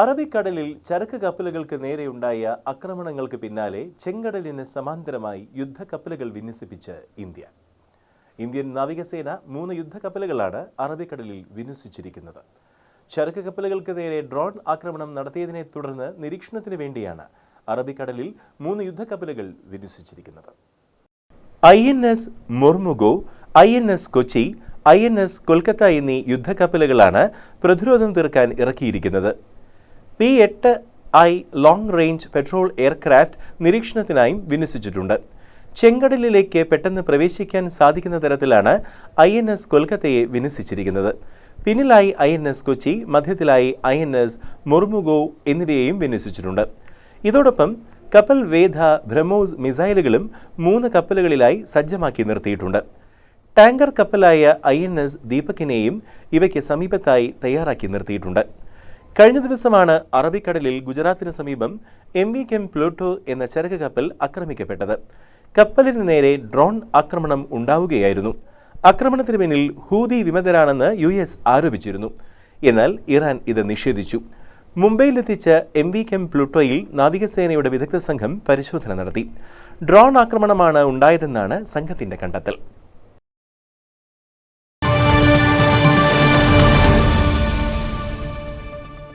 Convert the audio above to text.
അറബിക്കടലിൽ ചരക്ക് കപ്പലുകൾക്ക് നേരെയുണ്ടായ ആക്രമണങ്ങൾക്ക് പിന്നാലെ ചെങ്കടലിന് സമാന്തരമായി യുദ്ധക്കപ്പലുകൾ വിന്യസിപ്പിച്ച് ഇന്ത്യ. ഇന്ത്യൻ നാവികസേന മൂന്ന് യുദ്ധക്കപ്പലുകളാണ് അറബിക്കടലിൽ വിന്യസിച്ചിരിക്കുന്നത്. ചരക്ക് കപ്പലുകൾക്ക് നേരെ ഡ്രോൺ ആക്രമണം നടത്തിയതിനെ തുടർന്ന് നിരീക്ഷണത്തിന് വേണ്ടിയാണ് അറബിക്കടലിൽ മൂന്ന് യുദ്ധക്കപ്പലുകൾ വിന്യസിച്ചിരിക്കുന്നത്. I N S Mormugao I N S Kochi I N S Kolkata എന്നീ യുദ്ധക്കപ്പലുകളാണ് പ്രതിരോധം തീർക്കാൻ ഇറക്കിയിരിക്കുന്നത്. പി എട്ട് I long range patrol aircraft നിരീക്ഷണത്തിനായും വിന്യസിച്ചിട്ടുണ്ട്. ചെങ്കടലിലേക്ക് പെട്ടെന്ന് പ്രവേശിക്കാൻ സാധിക്കുന്ന തരത്തിലാണ് ഐ എൻ എസ് കൊൽക്കത്തയെ വിന്യസിച്ചിരിക്കുന്നത്. പിന്നിലായി ഐ എൻ എസ് കൊച്ചി മധ്യത്തിലായി ഐ എൻ എസ് മുർമുഗോ എന്നിവയെയും വിന്യസിച്ചിട്ടുണ്ട്. ഇതോടൊപ്പം കപ്പൽ വേധ ബ്രഹ്മോസ് മിസൈലുകളും മൂന്ന് കപ്പലുകളിലായി സജ്ജമാക്കി നിർത്തിയിട്ടുണ്ട്. ടാങ്കർ കപ്പലായ ഐ എൻ എസ് ദീപകിനെയും ഇവയ്ക്ക് സമീപത്തായി തയ്യാറാക്കി നിർത്തിയിട്ടുണ്ട്. കഴിഞ്ഞ ദിവസമാണ് അറബിക്കടലിൽ ഗുജറാത്തിന് സമീപം എം വി കെം പ്ലൂട്ടോ എന്ന ചരക്ക് കപ്പൽ ആക്രമിക്കപ്പെട്ടത്. കപ്പലിന് നേരെ ഡ്രോൺ ആക്രമണം ഉണ്ടാവുകയായിരുന്നു. ആക്രമണത്തിന് പിന്നിൽ ഹൂതി വിമതരാണെന്ന് യു എസ് ആരോപിച്ചിരുന്നു. എന്നാൽ ഇറാൻ ഇത് നിഷേധിച്ചു. മുംബൈയിലെത്തിച്ച എം വി കെം പ്ലൂട്ടോയിൽ നാവികസേനയുടെ വിദഗ്ധ സംഘം പരിശോധന നടത്തി. ഡ്രോൺ ആക്രമണമാണ് ഉണ്ടായതെന്നാണ് സംഘത്തിന്റെ കണ്ടെത്തൽ.